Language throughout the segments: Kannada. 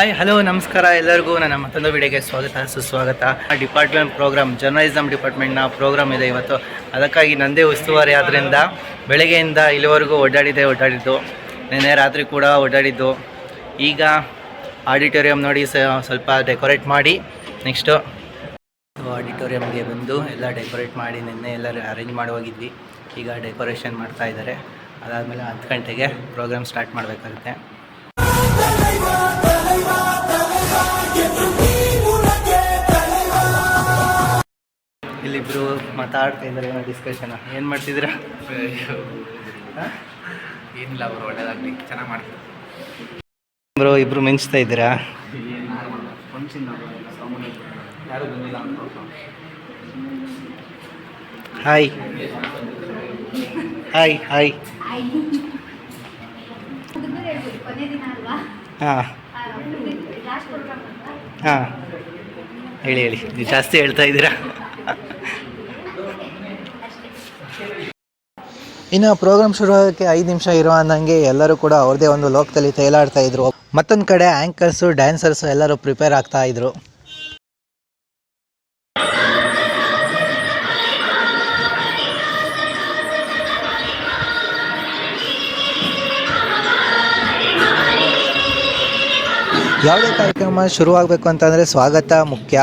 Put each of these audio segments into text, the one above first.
ಹಾಯ್ ಹಲೋ ನಮಸ್ಕಾರ ಎಲ್ಲರಿಗೂ. ನನ್ನ ಮತ್ತೊಂದು ವಿಡಿಯೋಗೆ ಸ್ವಾಗತ, ಸುಸ್ವಾಗತ. ಡಿಪಾರ್ಟ್ಮೆಂಟ್ ಪ್ರೋಗ್ರಾಮ್ ಜರ್ನಲಿಸಮ್ ಡಿಪಾರ್ಟ್ಮೆಂಟ್ನ ಪ್ರೋಗ್ರಾಮ್ ಇದೆ ಇವತ್ತು. ಅದಕ್ಕಾಗಿ ನಂದೇ ಉಸ್ತುವಾರಿ ಆದ್ದರಿಂದ ಬೆಳಗ್ಗೆಯಿಂದ ಇಲ್ಲಿವರೆಗೂ ಓಡಾಡಿದೆ ಓಡಾಡಿದ್ದು. ನಿನ್ನೆ ರಾತ್ರಿ ಕೂಡ ಓಡಾಡಿದ್ದು. ಈಗ ಆಡಿಟೋರಿಯಂ ನೋಡಿ ಸ್ವಲ್ಪ ಡೆಕೋರೇಟ್ ಮಾಡಿ ನೆಕ್ಸ್ಟು ಆಡಿಟೋರಿಯಂಗೆ ಬಂದು ಎಲ್ಲ ಡೆಕೋರೇಟ್ ಮಾಡಿ ನಿನ್ನೆ ಎಲ್ಲರೂ ಅರೇಂಜ್ ಮಾಡಿ ಹೋಗಿದ್ವಿ. ಈಗ ಡೆಕೋರೇಷನ್ ಮಾಡ್ತಾ ಇದ್ದಾರೆ. ಅದಾದಮೇಲೆ ಹತ್ತು ಗಂಟೆಗೆ ಪ್ರೋಗ್ರಾಮ್ ಸ್ಟಾರ್ಟ್ ಮಾಡಬೇಕಾಗುತ್ತೆ. ಇಲ್ಲಿಬ್ರು ಮಾತಾಡ್ತಾ ಇದ್ದಾರೆ ಏನೋ ಡಿಸ್ಕಷನ್ ಏನು ಮಾಡ್ತಿದ್ದೀರಾ? ಏನಿಲ್ಲ ಅವರು ಒಳ್ಳೇದಾಗಲಿ. ಚೆನ್ನಾಗಿ ಮಾಡ್ತಾರೆ ಬ್ರೋ ಇಬ್ರು ಮಿಂಚ್ತಾ ಇದ್ದೀರಾ? ಯಾರು ಬಂದಿಲ್ಲ ಅಂತ ಹಾಯ್ ಹಾಯ್ ಹಾಯ್ ಹಾಂ. ಹಾಂ. ಹೇಳಿ ಹೇಳಿ. ನೀವು ಜಾಸ್ತಿ ಹೇಳ್ತಾ ಇದ್ದೀರಾ? ಇನ್ನು ಪ್ರೋಗ್ರಾಮ್ ಶುರು ಆಗೋಕ್ಕೆ ಐದು ನಿಮಿಷ ಇರೋ ಅನ್ನಂಗೆ ಎಲ್ಲರೂ ಕೂಡ ಅವ್ರದೇ ಒಂದು ಲೋಕದಲ್ಲಿ ತೇಲಾಡ್ತಾ ಇದ್ರು. ಮತ್ತೊಂದು ಕಡೆ ಆ್ಯಂಕರ್ಸು ಡ್ಯಾನ್ಸರ್ಸು ಎಲ್ಲರೂ ಪ್ರಿಪೇರ್ ಆಗ್ತಾ ಇದ್ರು. ಯಾವುದೇ ಕಾರ್ಯಕ್ರಮ ಶುರುವಾಗಬೇಕು ಅಂತಂದರೆ ಸ್ವಾಗತ ಮುಖ್ಯ.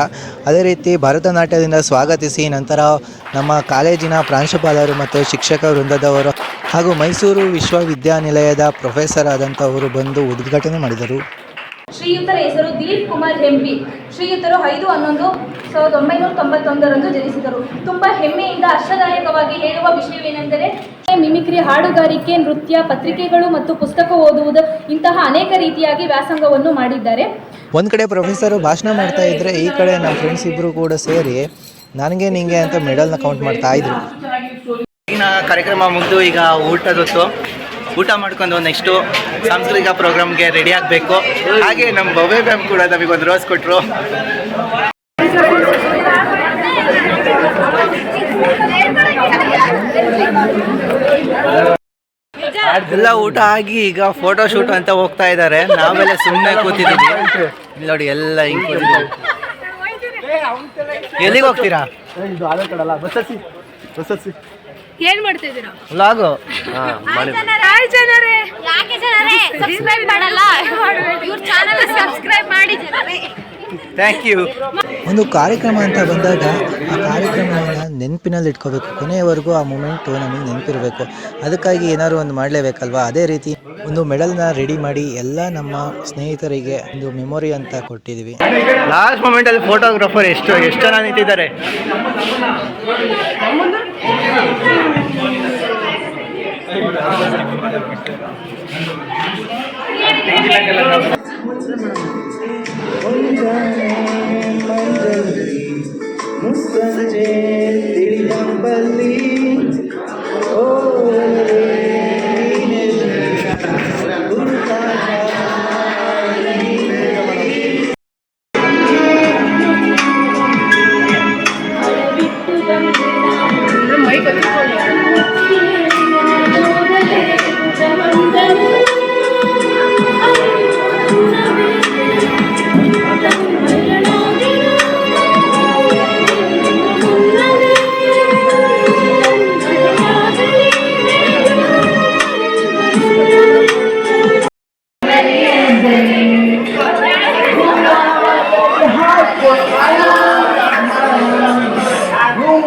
ಅದೇ ರೀತಿ ಭರತನಾಟ್ಯದಿಂದ ಸ್ವಾಗತಿಸಿ ನಂತರ ನಮ್ಮ ಕಾಲೇಜಿನ ಪ್ರಾಂಶುಪಾಲರು ಮತ್ತು ಶಿಕ್ಷಕ ವೃಂದದವರು ಹಾಗೂ ಮೈಸೂರು ವಿಶ್ವವಿದ್ಯಾನಿಲಯದ ಪ್ರೊಫೆಸರ್ ಆದಂಥವರು ಬಂದು ಉದ್ಘಾಟನೆ ಮಾಡಿದರು. ಶ್ರೀಯುತರ ಹೆಸರು ದಿಲೀಪ್ ಕುಮಾರ್ ಎಂಪಿ ಶ್ರೀಯುತರು ಐದು ಹನ್ನೊಂದು ಸಾವಿರದ ಒಂಬೈನೂರ ತೊಂಬತ್ತೊಂದರಂದು ಜನಿಸಿದರು. ತುಂಬ ಹೆಮ್ಮೆಯಿಂದ ಹರ್ಷದಾಯಕವಾಗಿ ಹೇಳುವ ವಿಷಯವೇನೆಂದರೆ ಮಿಮಿಕ್ರಿ ಹಾಡುಗಾರಿಕೆ ನೃತ್ಯ ಪತ್ರಿಕೆಗಳು ಮತ್ತು ಪುಸ್ತಕ ಓದುವುದು ಇಂತಹ ಅನೇಕ ರೀತಿಯಾಗಿ ವ್ಯಾಸಂಗವನ್ನು ಮಾಡಿದ್ದಾರೆ. ಒಂದು ಕಡೆ ಪ್ರೊಫೆಸರು ಭಾಷಣ ಮಾಡ್ತಾ ಇದ್ರೆ ಈ ಕಡೆ ನಮ್ಮ ಫ್ರೆಂಡ್ಸ್ ಇಬ್ಬರು ಕೂಡ ಸೇರಿ ನನಗೆ ನಿಂಗೆ ಅಂತ ಮೆಡಲ್ನ ಕೌಂಟ್ ಮಾಡ್ತಾ ಇದ್ರು. ಈಗಿನ ಕಾರ್ಯಕ್ರಮ ಮುಗಿದು ಈಗ ಊಟದೊತ್ತು. ಊಟ ಮಾಡ್ಕೊಂಡು ನೆಕ್ಸ್ಟು ಸಾಂಸ್ಕೃತಿಕ ಪ್ರೋಗ್ರಾಮ್ಗೆ ರೆಡಿ ಆಗಬೇಕು. ಹಾಗೆ ನಮ್ಮ ಬೊಬೆ ಮ್ಯಾಮ್ ಕೂಡ ನಮಗೊಂದು ರೋಸ್ ಕೊಟ್ಟರು ಎಲ್ಲ ಊಟ ಆಗಿ ಈಗ ಫೋಟೋ ಶೂಟ್ ಅಂತ ಹೋಗ್ತಾ ಇದ್ದಾರೆ ನಾವೆಲ್ಲ ಸುಮ್ಮನೆ ಕೂತಿದ್ದೀವಿ ನೋಡಿ ಎಲ್ಲ ಹಿಂಗ್ ಎಲ್ಲಿಗೆ ಹೋಗ್ತೀರಾ? ಏನ್ ಮಾಡ್ತಿದ್ದೀರಾ ವ್ಲಾಗು ಯಾಕೆ ಜನರೇ? ಸಬ್ಸ್ಕ್ರೈಬ್ ಮಾಡಲ್ಲ. ಇವ್ರ ಚಾನಲ್ ಸಬ್ಸ್ಕ್ರೈಬ್ ಮಾಡಿ ಜನರೇ. ಥ್ಯಾಂಕ್ ಯು ಒಂದು ಕಾರ್ಯಕ್ರಮ ಅಂತ ಬಂದಾಗ ಆ ಕಾರ್ಯಕ್ರಮವನ್ನು ನೆನಪಿನಲ್ಲಿ ಇಟ್ಕೋಬೇಕು. ಕೊನೆಯವರೆಗೂ ಆ ಮೂಮೆಂಟು ನಮಗೆ ನೆನಪಿರಬೇಕು. ಅದಕ್ಕಾಗಿ ಏನಾದ್ರು ಒಂದು ಮಾಡಲೇಬೇಕಲ್ವಾ? ಅದೇ ರೀತಿ ಒಂದು ಮೆಡಲ್ನ ರೆಡಿ ಮಾಡಿ ಎಲ್ಲ ನಮ್ಮ ಸ್ನೇಹಿತರಿಗೆ ಒಂದು ಮೆಮೊರಿ ಅಂತ ಕೊಟ್ಟಿದ್ದೀವಿ ಲಾಸ್ಟ್ ಮೂಮೆಂಟಲ್ಲಿ ಫೋಟೋಗ್ರಾಫರ್ ಎಷ್ಟು ಎಷ್ಟು ಜನ ನಿಂತಿದ್ದಾರೆ. Mustang J, Lady Dumb Believe.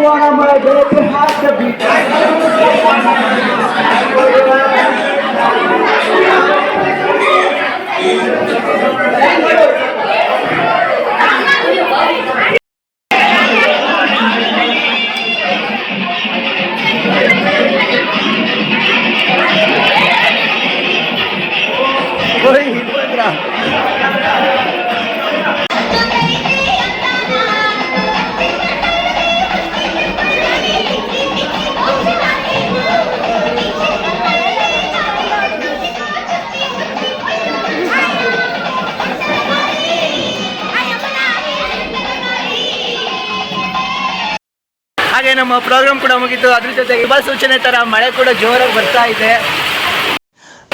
one of my baby has to be Thank. ಹಾಗೆ ನಮ್ಮ ಪ್ರೋಗ್ರಾಮ್ ಕೂಡ ಮುಗಿತು. ಅದ್ರ ಜೊತೆ ಯುವ ಸೂಚನೆ ತರ ಮಳೆ ಕೂಡ ಜೋರಾಗಿ ಬರ್ತಾ ಇದೆ.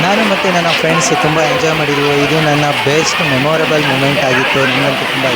ನಾನು ಮತ್ತು ನನ್ನ ಫ್ರೆಂಡ್ಸ್ ತುಂಬ ಎಂಜಾಯ್ ಮಾಡಿದ್ವಿ. ಇದು ನನ್ನ ಬೆಸ್ಟ್ ಮೆಮೊರೇಬಲ್ ಮೂಮೆಂಟ್ ಆಗಿತ್ತು. ನನಗಂತೂ ತುಂಬ